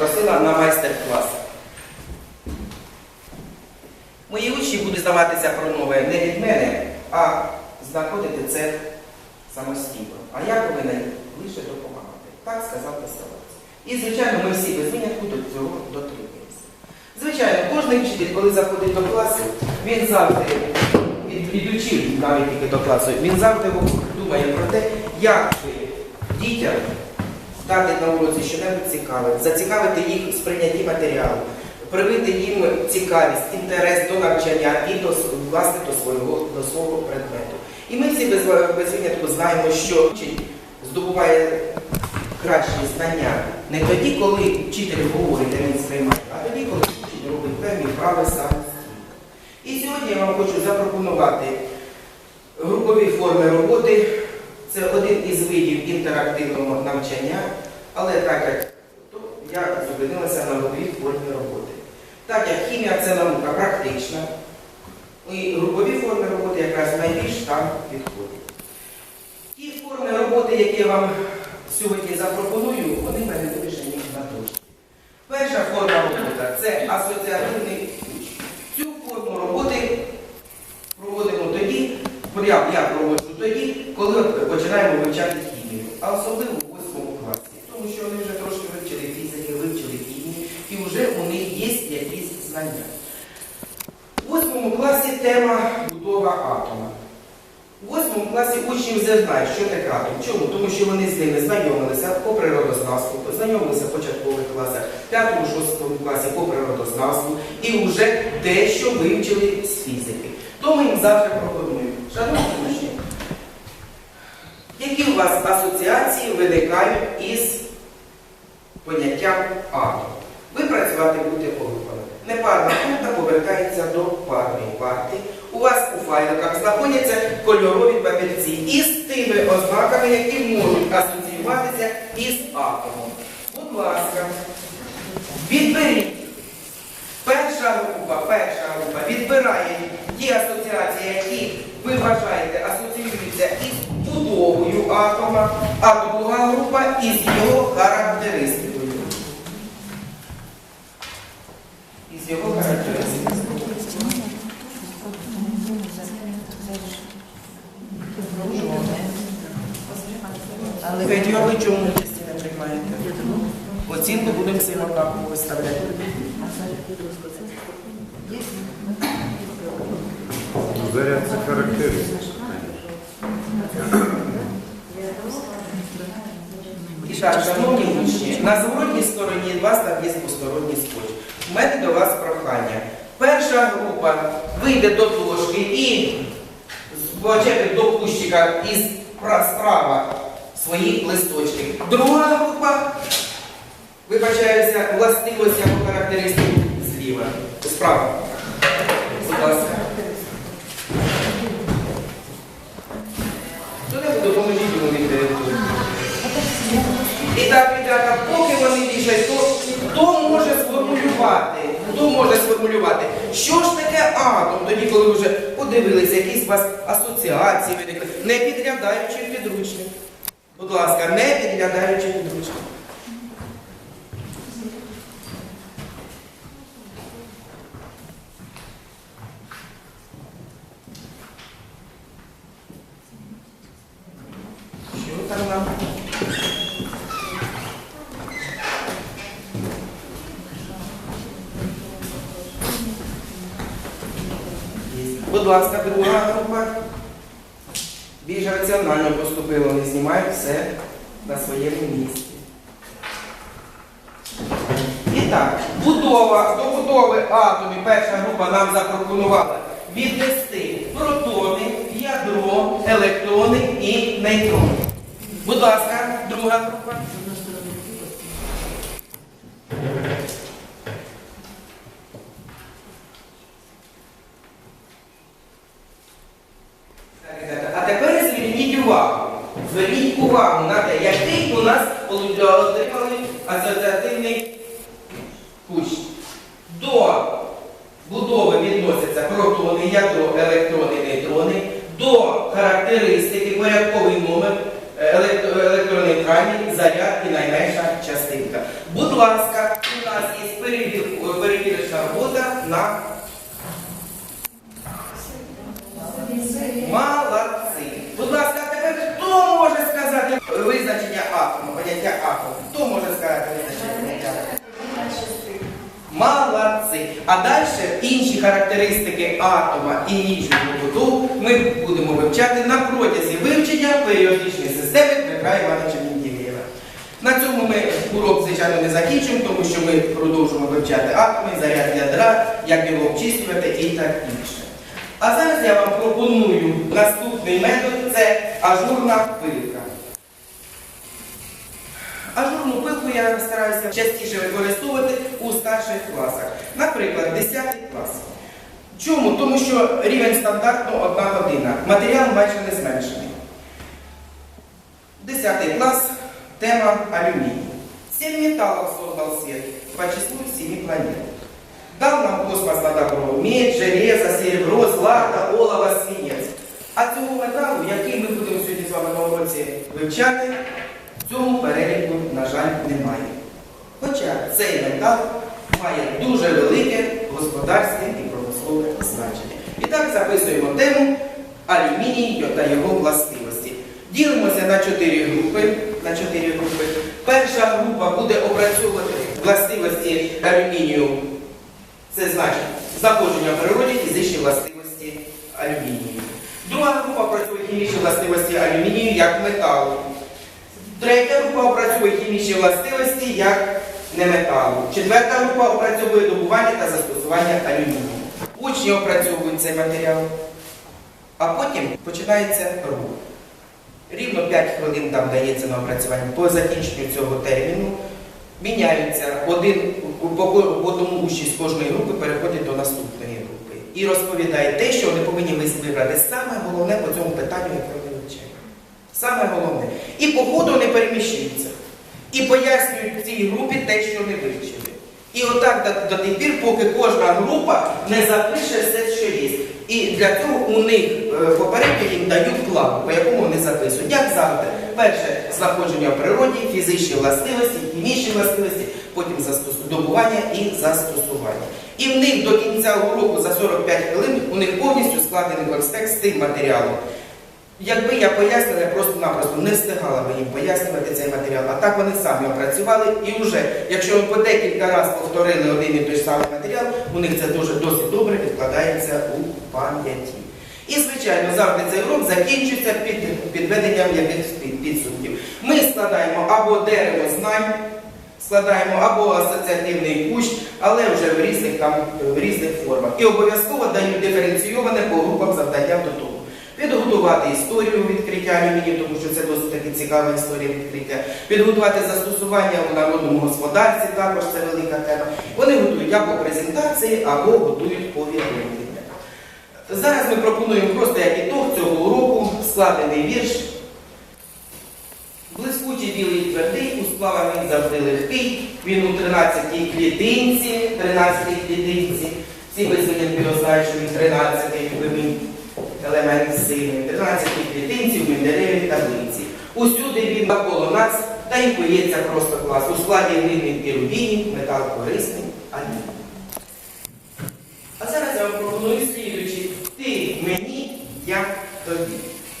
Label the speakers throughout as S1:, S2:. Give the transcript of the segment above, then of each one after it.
S1: запросила на майстер-клас. Мої учні будуть здаватися про нове не від мене, а знаходити це самостійно. А я повинен лише допомагати. Так сказав Писавець. І, звичайно, ми всі без винятку до цього дотримуємося. Звичайно, кожен вчитель, коли заходить до класу, він завжди, від- ідучи навіть тільки до класу, він завжди думає про те, як дітям дати на уроці щось цікаве, зацікавити їх сприйнятті матеріалу, привити їм цікавість, інтерес до навчання і до власне до свого, до свого предмету. І ми всі без, без винятку знаємо, що вчитель здобуває кращі знання не тоді, коли вчитель говорить, а він сприймає, а тоді, коли вчитель робить певні вправи самостійно. І сьогодні я вам хочу запропонувати групові форми роботи. Це один із видів інтерактивного навчання, але так як то я зупинилася на груповій формі роботи. Так як хімія це наука практична, і групові форми роботи якраз найбільш там підходять. Ті форми роботи, які я вам сьогодні запропоную, вони в мене вирішені на дошці. Перша форма роботи це асоціативний ключ. Цю форму роботи проводимо тоді, я, проводжу тоді, коли починаємо вивчати хімію, а особливо в 8 класі. Тому що вони вже трошки вивчили фізики, вивчили хімію, і вже у них є якісь знання. У 8 класі тема будова атома. У 8 класі учні вже знають, що таке атом. Чому? Тому що вони з ними знайомилися по природознавству, знайомилися в початкових класах, в 5-6 класі по природознавству і вже дещо вивчили з фізики. Тому їм завжди пропоную. Шановні у вас асоціації виникають із поняттям атом? Ви працювати будете групами. Непарна група повертається до парної парти. У вас у файликах знаходяться кольорові папірці із тими ознаками, які можуть асоціюватися із атомом. Будь ласка, відберіть. Перша група, перша група відбирає ті асоціації, які ви вважаєте асоціюються із будовою атома, а друга група із його характеристикою. Із його характеристикою. Федір, ви чому не приймаєте? Оцінку будемо всім однаково виставляти.
S2: Заряд це характеристика.
S1: І так, шановні учні, на зворотній стороні у вас там є двосторонній скотч. У мене до вас прохання. Перша група вийде до дошки і почепить до кущика із справа свої листочки. Друга група, вибачаюся, властивості або характеристик зліва. Справа. Будь ласка. Відповідати. І так, ребята, поки вони біжать, то хто може сформулювати? Хто може сформулювати? Що ж таке атом? Тоді, коли вже подивилися, якісь у вас асоціації виникли, не підглядаючи підручник. Будь ласка, не підглядаючи підручник. Що там нам? Будь ласка, друга група. Більш раціонально поступило, не знімають все на своєму місці. І так, будова, до будови атомів перша група нам запропонувала віднести протони, ядро, електрони і нейтрони. Будь ласка, друга група. Так, ребята, А тепер зверніть увагу. Зверніть увагу на те, який у нас отримали асоціативний кущ. До будови відносяться протони, ядро, електрони, нейтрони. До характеристики порядковий номер електронний електро- заряд і найменша частинка. Будь ласка, А далі інші характеристики атома і їхню побудову ми будемо вивчати на протязі вивчення періодичної системи Дмитра Івановича Мінділєва. На цьому ми урок, звичайно, не закінчимо, тому що ми продовжимо вивчати атоми, заряд ядра, як його обчислювати і так інше. А зараз я вам пропоную наступний метод це ажурна пилка. Ажурну пилку я стараюся частіше використовувати у старших класах. Наприклад, 10 клас. Чому? Тому що рівень стандартно одна година. Матеріал майже не зменшений. 10 клас, тема алюминий. Семь металлов создал свет по числу семи планет. Дал нам космос на добро медь, железо, серебро, злато, олово, свинець. А цього металу, який ми будемо сьогодні з вами на уроці вивчати, в цьому переліку, на жаль, немає. Хоча цей метал має дуже велике господарське і промислове значення. І так записуємо тему алюміній та його властивості. Ділимося на чотири групи. На чотири групи. Перша група буде опрацьовувати властивості алюмінію. Це значить знаходження в природі фізичні властивості алюмінію. Друга група опрацьовує хімічні властивості алюмінію як металу. Третя група опрацьовує хімічні властивості як неметалу. Четверта група опрацьовує добування та застосування алюмінію. Учні опрацьовують цей матеріал, а потім починається рух. Рівно 5 хвилин там дається на опрацювання. По закінченню цього терміну міняються один по одному учні з кожної групи переходять до наступної групи і розповідають те, що вони повинні вибрати саме головне по цьому питанню, яке. Саме головне. І по ходу вони переміщуються. І пояснюють цій групі те, що вони вивчили. І отак до, до тих пір, поки кожна група не запише все, що є. І для цього у них е, попередньо їм дають план, по якому вони записують. Як завжди, перше знаходження в природі, фізичні властивості, хімічні властивості, потім добування і застосування. І в них до кінця уроку за 45 хвилин у них повністю складений конспект з тим матеріалом. Якби я пояснила, я просто-напросто не встигала би їм пояснювати цей матеріал. А так вони самі опрацювали і вже, якщо по декілька разів повторили один і той самий матеріал, у них це дуже досить добре відкладається у пам'яті. І, звичайно, завжди цей урок закінчується під підведенням якихось під- підсумків. Ми складаємо або дерево знань, складаємо або асоціативний кущ, але вже в різних, там, в різних формах. І обов'язково дають диференційоване по групам завдання до того. Підготувати історію відкриття алюмінію, тому що це досить таки цікава історія відкриття. Підготувати застосування у народному господарстві, також це велика тема. Вони готують або презентації, або готують повідомлення. Зараз ми пропонуємо просто як ітог цього уроку складений вірш. Блискучий білий твердий, у сплавах він завжди легкий, він у 13-й клітинці, 13-й клітинці. Всі без винятки знають, що він 13-й вимінь елемент сильний, 13-й клітинці в Менделеєвій таблиці. Усюди він навколо нас та й поється просто клас. У складі глини і рубінів, метал корисний, алюміній. А зараз я вам пропоную слідуючи. Ти мені, я тобі.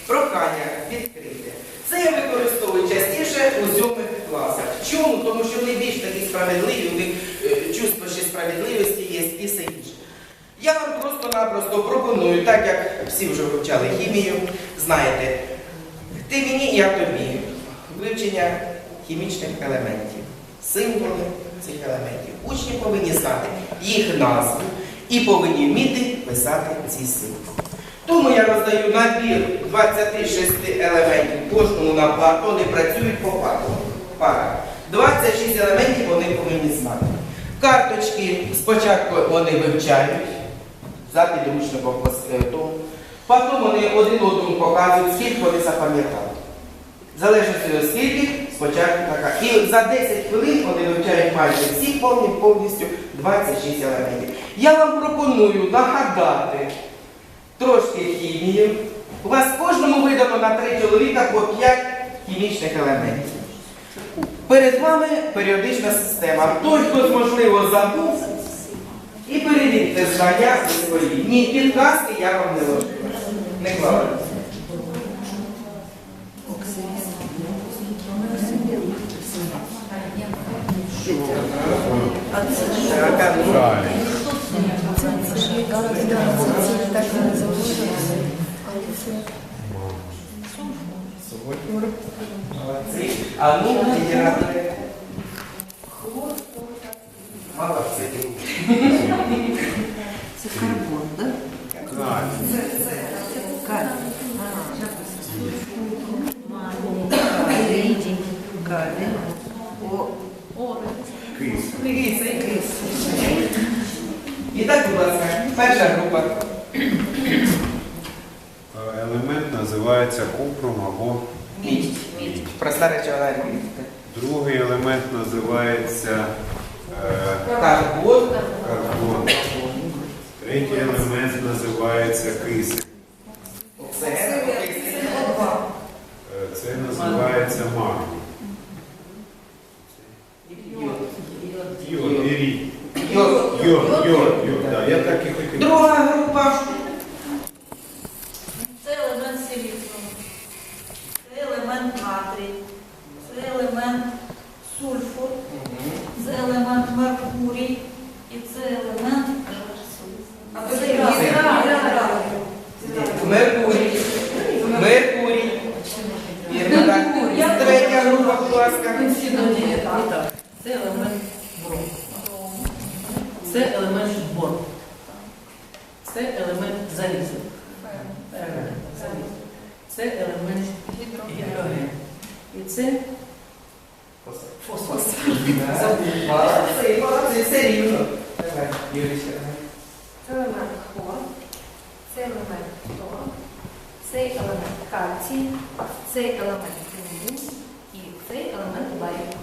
S1: Прохання відкрите. Це я використовую частіше у сьомих класах. Чому? Тому що вони більш такі справедливі, у них е, чувство ще справедливості є і все інше. Я вам просто-напросто пропоную, так як всі вже вивчали хімію, знаєте, ти мені, я тобі. Вивчення хімічних елементів, символи цих елементів. Учні повинні знати їх назву і повинні вміти писати ці символи. Тому я роздаю набір 26 елементів кожному на пару, вони працюють по парах. 26 елементів вони повинні знати. Карточки спочатку вони вивчають за підручником е, тому. Потім вони один одному показують, скільки вони запам'ятали. В залежності від скільки, спочатку така. І за 10 хвилин вони вивчають майже всі повні, повністю 26 елементів. Я вам пропоную нагадати трошки хімії. У вас кожному видано на три чоловіка по 5 хімічних елементів. Перед вами періодична система. Той, хтось, можливо, забув, і перевірте знання свої. Ні, підказки я вам не ложу. Не кладу. А.
S2: Далі.
S1: Молодці. А ну, генератори. Молодці.
S3: Це карбон, так?
S2: Далі.
S3: Калій. Калій. О,
S2: Кис.
S1: І так, будь ласка, перша група.
S2: Е, Елемент називається купром або
S1: Мідь. Проста речова мідь.
S2: другий елемент називається е,
S1: Карбон.
S2: карбон. Третій елемент називається кисень.
S1: Це
S2: Е, Це називається магній. Йод, ірій.
S1: Йод.
S2: Йод, йод, йод. Да, я так і хотів.
S1: Друга група.
S4: Це елемент силіцію, це елемент натрій, це елемент сульфур, це елемент меркурій і це елемент. А це
S1: Меркурій. Меркурій. Вірно, так. Третя група, будь ласка.
S5: Це елемент бром. Це елемент бор. Це елемент заліза. Е, заліза. Це елемент гідроген. І це фосфор.
S1: Молодці, молодці, все рівно. Юрічка.
S6: Це елемент хлор, це елемент фтор, цей елемент кальцій, цей елемент кремній і цей елемент барій.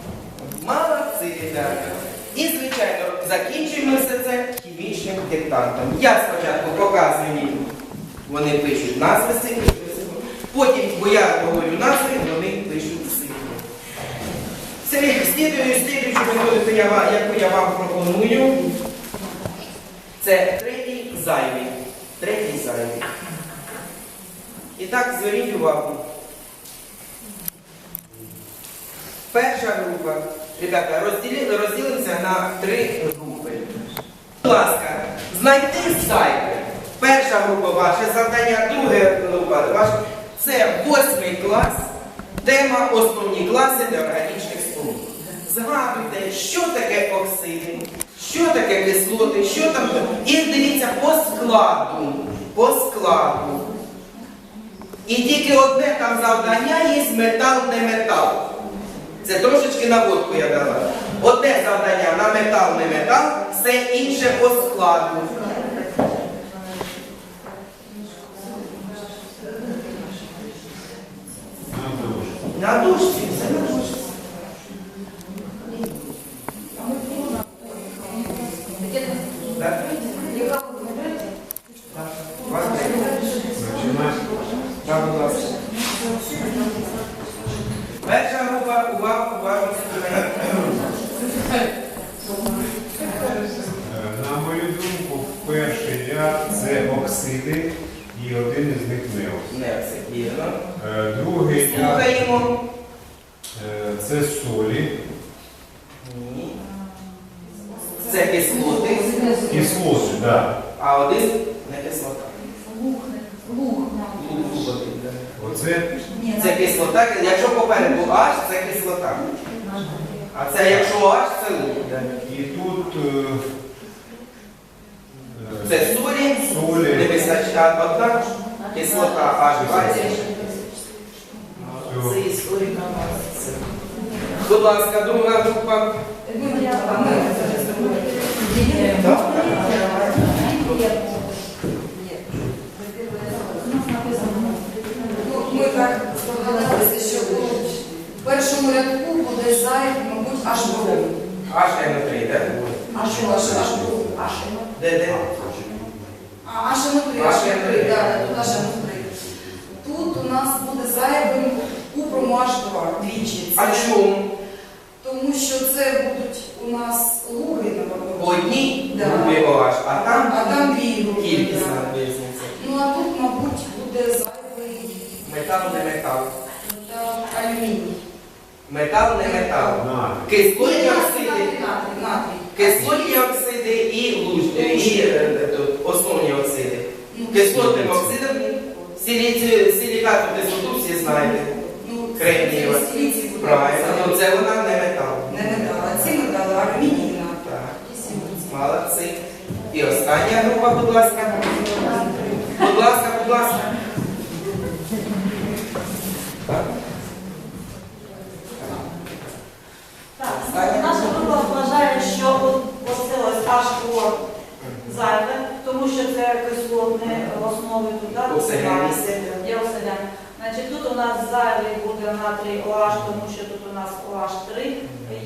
S1: Молодці, ребята. І, звичайно, закінчуємо все це хімічним диктантом. Я спочатку показую їм. Вони пишуть назви символів, потім, бо я говорю назви, вони пишуть символи. Слідую, слідуючу методику, яку я вам пропоную. Це третій зайвий. Третій зайвий. І так, зверніть увагу. Перша група. Ребята, розділили, розділимося на три групи. Будь ласка, знайти зайве. Перша група ваше завдання, друга група ваша. Це восьмий клас. Тема основні класи для органічних сполук. Згадуйте, що таке оксиди, що таке кислоти, що там. І дивіться по складу. По складу. І тільки одне там завдання є метал, не метал. Це трошечки наводку я дала. Одне завдання на метал, не метал, все інше по складу.
S2: На
S1: дужці. Так? Так. Вас треба.
S2: Починай.
S1: Так, будь ласка. Перша група, увага, уважно слухайте.
S2: Е, На мою думку, перший ряд це оксиди і один із них неос.
S1: Не, це вірно.
S2: Е, Другий
S1: Слухаємо.
S2: е, це солі,
S1: Ні. Це кислоти,
S2: кислоти, да.
S1: а один не кислота. Луг, один.
S2: Оце
S1: Це кислота, якщо попереду H, це кислота. А це якщо H, це луг.
S2: і тут е,
S1: Це солі,
S2: Солі.
S1: не вистачає одна кислота H20. Це історика. Будь ласка, друга група.
S7: Ми так здогадалися, що в першому рядку буде зайв, мабуть, аж бром.
S1: HN3, так?
S7: А що аж аж бром? Аж.
S1: Де, де?
S7: А аж внутрі.
S1: внутрі,
S7: так, тут аж внутрі. Тут у нас буде зайвим купром аж 2 двічі.
S1: А чому?
S7: Тому що це будуть у нас луги, напевно.
S1: одній
S7: Да.
S1: групі OH, а там
S7: А там дві групи.
S1: кількісна
S7: да.
S1: різниця.
S7: Ну а тут, мабуть, буде зайвий
S1: Метал, не метал.
S7: та алюміній.
S1: Метал, не метал.
S2: На.
S1: Кислотні оксиди.
S7: Натрій, натрій.
S1: Кислотні оксиди і і е, основні оксиди. Кислотним оксидом силікату кислоту всі знаєте.
S7: Ну,
S1: Кремнієва.
S7: це.
S1: Правильно, ну це вона не метал.
S7: Не метал, а ці метали алюміній і натрій.
S1: Так,
S7: І
S1: молодці. І остання група, будь ласка. Будь ласка, будь ласка. Так.
S4: Так, наша група вважає, що от- оце ось аж хлор зайве, тому що це кислотне основи?
S1: Оксиляні.
S4: Є оксиляні. Значить, тут у нас зайвий буде натрій OH, тому що тут у нас OH 3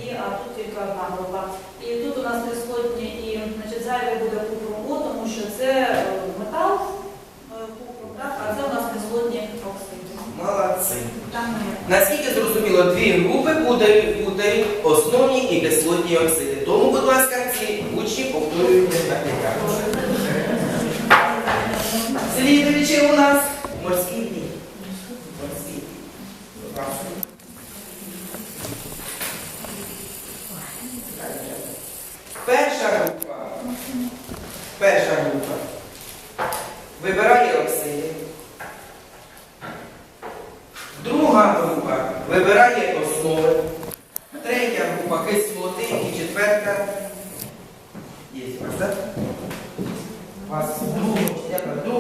S4: є, а тут тільки одна група. І тут у нас кислотні і значить, зайвий буде купрум О, тому що це е, метал е, купрум, так? а це у нас кислотні оксиди.
S1: Молодці.
S4: Там
S1: Наскільки зрозуміло, дві групи будуть, основні і кислотні оксиди. Тому, будь ласка, ці учні повторюють як я. Слідуючи у нас морський дні. Морський дні. Перша група. Перша група. Вибирає оксиди. Друга група вибирає основи. Третя група кислоти і четверта. Є вас, так? Вас друга,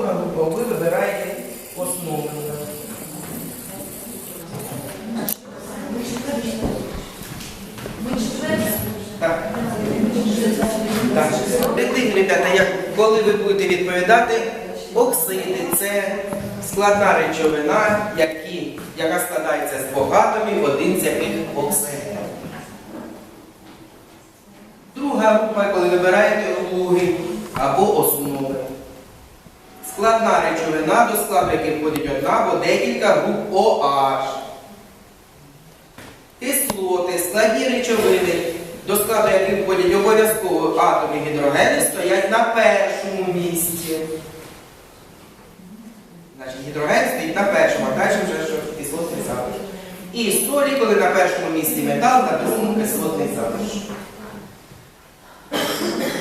S1: друга група, ви вибираєте основи. Так. Ребята, коли ви будете відповідати, оксиди це складна речовина, яка складається з двох атомів, один з яких оксид. Друга група, коли вибираєте луги або основи. Складна речовина, до складу яких входить одна або декілька груп OH. Кислоти, складні речовини, до складу яких входять обов'язково атоми гідрогени, стоять на першому місці. Значить, гідроген стоїть на першому, а далі вже що кислотний залишок. І солі, коли на першому місці метал, на другому кислотний залишок.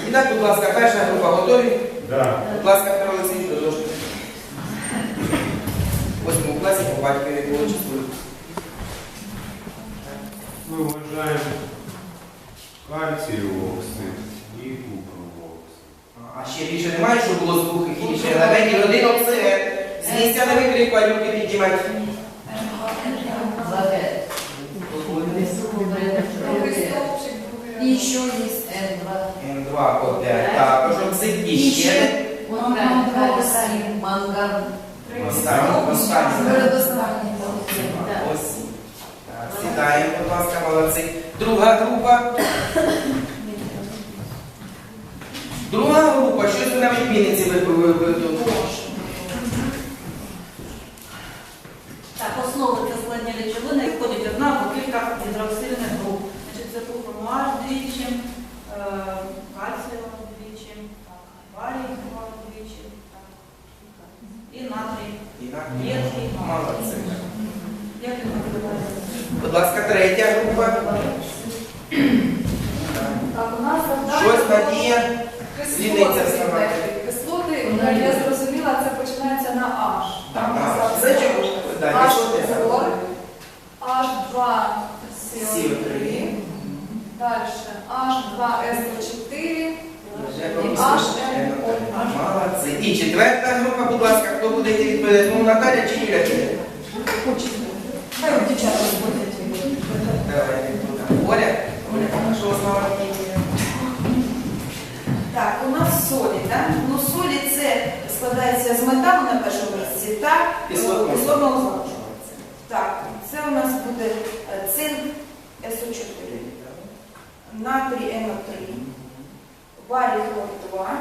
S1: І так, будь ласка, перша група готові?
S2: Да.
S1: Будь ласка, Петро Олексійович, до дошки. В батькові було число.
S2: Ми вважаємо кальцієвий оксид і купровий оксид.
S1: А ще більше немає, що було звуки хімічних елементів. Один оксид. З місця не викрикувати, руки
S6: И еще есть N2.
S1: М2 по 5. Також оксид і ще.
S6: Манган.
S1: Останній, останній.
S7: Передостанній.
S1: Ось. Так, Сідаємо, будь ласка, молодці. Друга група. Друга група, щось ви на відмінниці випили.
S4: Так, основи це складні речовини, входить одна або кілька гідроксильних груп. Значить, це купрум OH двічі, е, кальцієва двічі, так, барій двічі, так, і натрій.
S1: І
S4: Є
S1: так.
S4: такий
S1: Молодці.
S4: Як він називається?
S1: Будь ласка, третя група.
S7: Так, у нас
S1: Щось Надія. Слідниця
S7: кислоти.
S1: вставати.
S7: Кислоти, е, я зрозуміла, це починається на H. Там
S1: Це що
S7: H
S1: ти?
S7: H2
S1: Сіл
S7: CO3,
S1: три.
S7: далі H2SO4,
S1: Як
S7: Аж
S1: Молодці. І четверта група, будь ласка, хто буде відповідати? Ну, Наталя чи Юля?
S7: Хай дівчата будуть.
S1: Давайте, хто там? Оля? Оля, що основа хімія?
S8: Так, у нас солі, так? Ну, солі це складається з металу на першому місці та
S1: Кислотного.
S8: е. Так, це у нас буде е, цинк СО4, натрій НО3, варій хлор 2,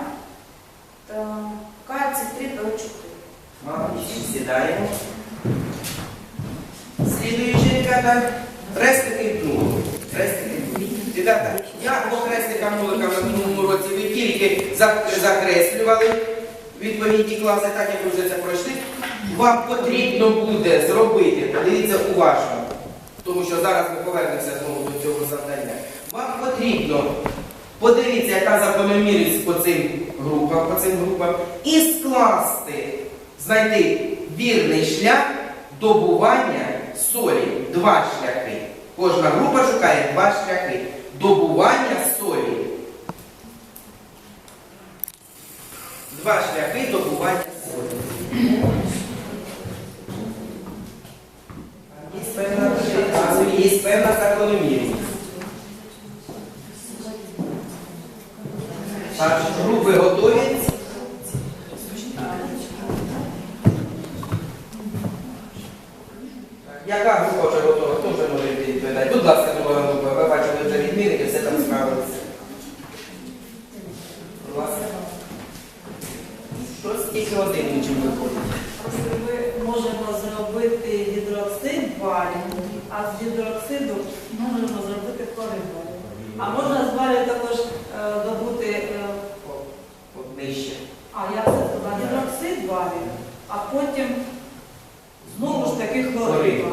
S8: та кальцій 3 ПО4.
S1: Молодці, сідаємо. Слідуючі, ребята, хрестики ну, хрестики. Ребята, я по хрестикам нуликам на минулому році ви тільки закреслювали відповідні класи, так як ви вже це пройшли. Вам потрібно буде зробити, подивіться уважно, тому що зараз ми повернемося знову до цього завдання. Вам потрібно подивитися, яка закономірність по цим групам, по цим групам, і скласти, знайти вірний шлях добування солі. Два шляхи. Кожна група шукає два шляхи добування солі. Два шляхи добування солі. Є певна, закономірність. Так, групи готові? Яка група вже готова? Хто вже може відповідати? Будь ласка, друга група. Ви бачили вже відмінники, все там справилися. Будь ласка. Що скільки один нічим виходить?
S4: Ми можемо зробити гідроксид барію, а з гідроксиду можемо зробити хлорид. А можна з барію також е, добути, е,
S1: нижче.
S4: а я це сказала, гідроксид барію, а потім знову ж таки хлорид?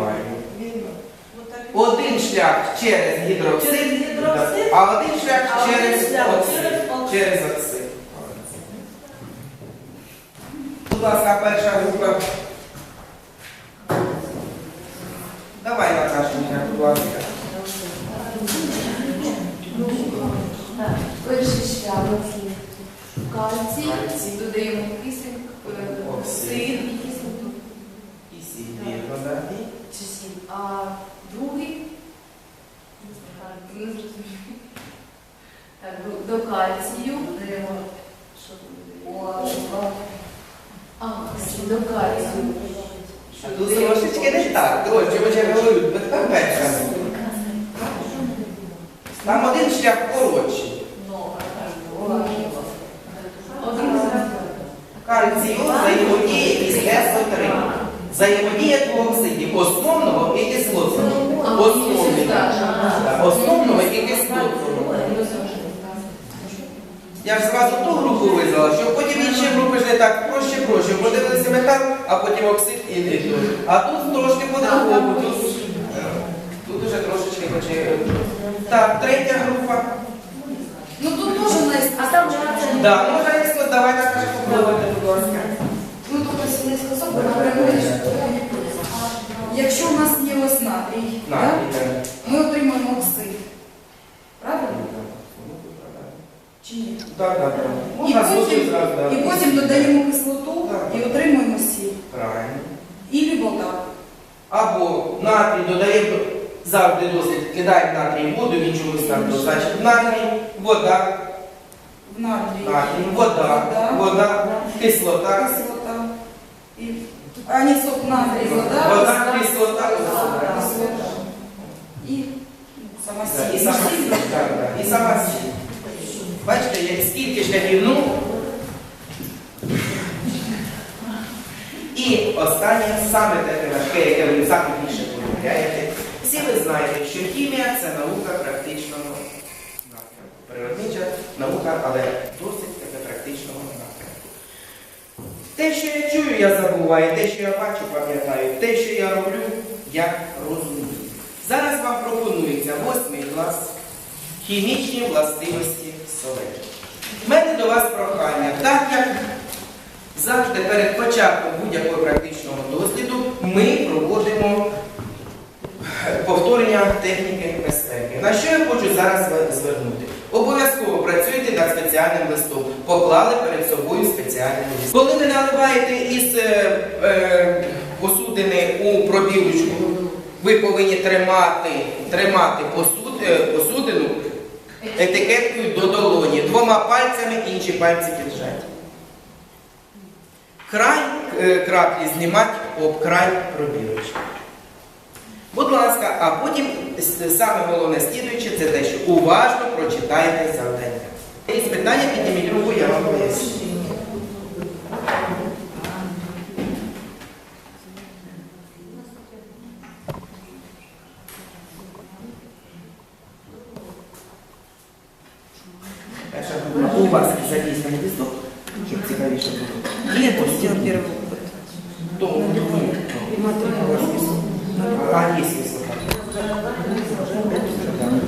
S4: Отак.
S1: Один шлях через гідроксид,
S4: Через гідроксид,
S1: а один шлях через
S4: через.
S1: Через оксид. Будь ласка, перша група. Давай, Наташенька, будь ласка.
S6: Перший шлях кальцій, додаємо кисень, е,
S1: оксид
S6: і кисень
S1: І сіль, вірно?
S6: Чи сіль. А другий так, не зрозумів. Так, до, кальцію додаємо що тут додаємо? А, до кальцію.
S1: Тут трошечки не так, трошки, ви ж говорю, перша. Там один шлях коротший.
S6: Один
S1: взаємодіє із СО3. Взаємодія двох оксидів основного і кислотного. Основного і кислотного. Я ж зразу ту групу визвала, щоб потім інші групи ж не так проще проще. Подивилися метал, а потім оксид і нитро. А тут трошки по-другому. Тут, тут уже трошечки хоче. Так, третя група.
S7: Ну тут теж у нас.
S6: А там же
S1: Да, можна якщо давайте каже, попробуйте, будь ласка.
S7: Ну тут ось не сказав, напрямую. Якщо у нас є ось натрій, да, ми отримаємо оксид. Правильно? Чи ні?
S1: Так, так, так.
S7: І
S1: Можна зовсім
S7: потім,
S1: зразу, так.
S7: і потім додаємо кислоту
S1: Так.
S7: і отримуємо сіль.
S1: Правильно.
S7: І вода.
S1: Або натрій додаємо завжди досить, кидаємо натрій в воду, він чомусь там то. Натрій, вода,
S7: В
S1: натрій, вода, вода, кислота,
S7: Кислота. І... А, ні, стоп, натрій, вода,
S1: вода, кислота,
S7: кислота. І сама
S1: і
S7: сіль.
S1: сама сіль. Так, так, І сама сіль. Бачите, як скільки шляхів, ну. І останнє, саме таке важке, яке ви саме більше полюбляєте. Всі ви знаєте, що хімія це наука практичного напрямку. Природнича наука, але досить таке практичного напрямку. Те, що я чую, я забуваю, те, що я бачу, пам'ятаю, те, що я роблю, я розумію. Зараз вам пропонується восьмий клас хімічні властивості солей. У мене до вас прохання, так як завжди перед початком будь-якого практичного досліду ми проводимо повторення техніки безпеки. На що я хочу зараз звернути? Обов'язково працюйте над спеціальним листом. Поклали перед собою спеціальний лист. Коли ви наливаєте із е, е, посудини у пробілочку, ви повинні тримати, тримати посуд, е, посудину етикеткою до долоні. Двома пальцями інші пальці піджаті. Край е, краплі знімати об край пробірочки. Будь ласка, а потім саме головне слідуюче це те, що уважно прочитайте завдання. Є питання, підніміть руку, я вам поясню. Перша група. У вас задійсний листок, щоб цікавіше було.
S3: Нет, он сделал первый опыт.
S1: Тому, тому. А, є висока.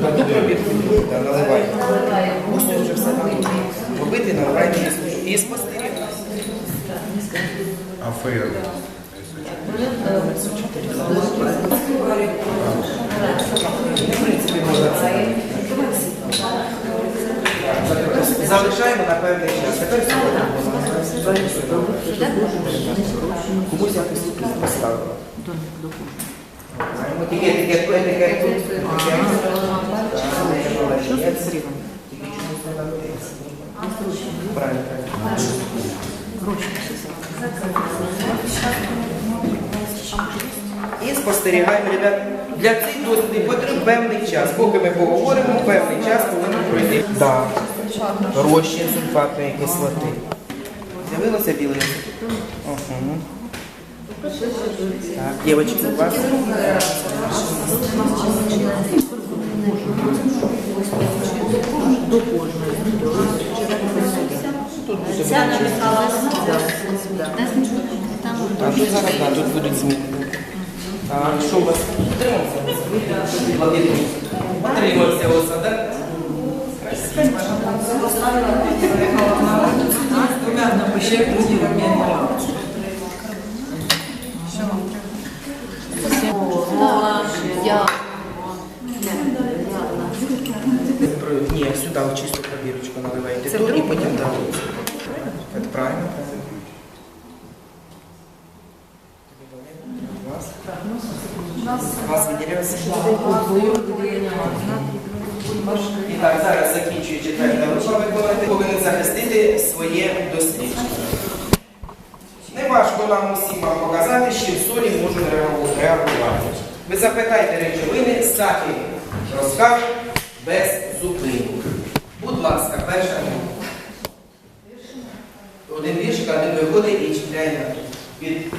S1: Одну пробірку да, наливай.
S3: Наливаємо.
S1: Ось вже все готово. Побити, наливайте і слухайте. І спостерігайте.
S2: А фейер?
S1: В принципі, можна це. Залишаємо на певний час. Тепер комусь якось тут поставила. Тільки чомусь не надається. Правильно. І спостерігаємо, ребят. Для цих дослідів потрібен певний час. Поки ми поговоримо, певний час повинен пройти. Розчин сульфатної кислоти. З'явилося біле? Угу. Так, дівчатки, у вас?
S4: Ця
S1: А тут зараз, да, тут будуть зміни. Так, що у вас? Утримався? Владимир. Утримався у вас, так?
S3: Я.
S1: Ні, сюди в чисту пробірочку наливайте. Тут і потім далі. Це правильно? Газ? Газ виділявся? І так, зараз закінчує четверта група виконувати, повинен захистити своє дослідження. Неважко нам усім вам показати, що в солі можуть реагувати. Ви запитайте речовини, статі розкажуть без зупинку. Будь ласка, перша. Один віршик, один виходить і чіпляє на ту. Від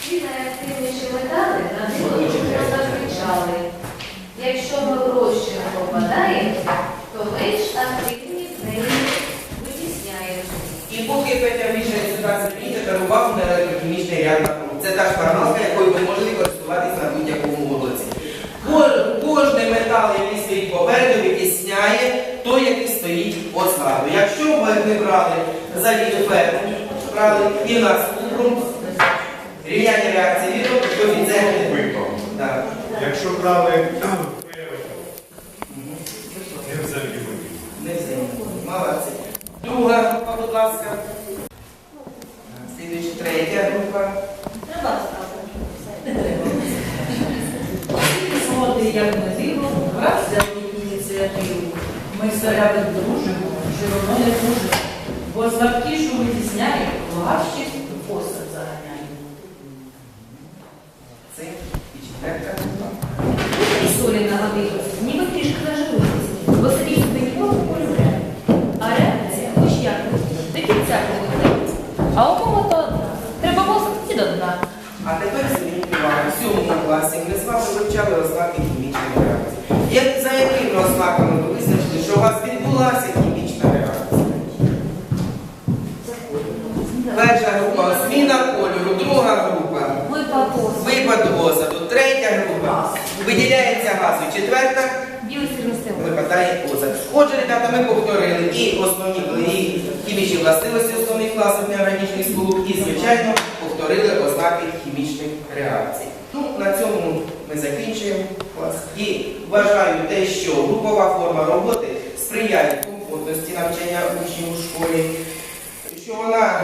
S6: Всі найактивніші метали на них зазначали. Якщо ми в розчин попадаємо, то менш активні в неї витісняємо.
S1: І поки Петя вішає електрохімічний ряд напруг. Це та шпаргалка, якою ви можете користуватись на будь-якому вулиці. Кожний метал, який стоїть попереду, витісняє той, який стоїть позаду. Якщо не брали ферму, брали і в нас купрум, рівняння реакції віру, то від не
S2: Якщо брали не взагалі
S1: Не всі. Молодці. Друга будь ласка. Слідуюча третя група.
S4: Треба ставити.
S5: Сьогодні, як не дивно, раз взяли ініціативу. Ми заряди дружимо, що воно не дружимо. Бо слабкі, що витісняє, важчі посад заганяє.
S1: Це і четверта група.
S6: І солі А у кого-то треба посадити до дна.
S1: А тепер зверніть увагу, в сьомому класі ми з вами вивчали ознаки хімічної реакції. Як, за якими ознаками ви визначили, що у вас відбулася хімічна реакція? Перша група зміна кольору, друга група випад осаду, третя група виділяється газу, четверта випадає озад. Отже, ребята, ми повторили і основні і хімічні властивості основних класів неорганічних сполук, і, звичайно, повторили ознаки хімічних реакцій. Ну, на цьому ми закінчуємо клас. І вважаю те, що групова форма роботи сприяє комфортності навчання учнів у школі, що вона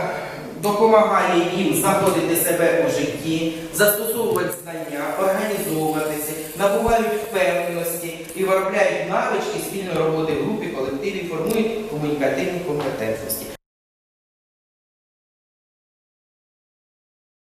S1: допомагає їм знаходити себе у житті, застосовувати знання, організовуватися, набувають впевненості і виробляють навички спільної роботи в групі, колективі, формують comunicativo e incompetentnosti.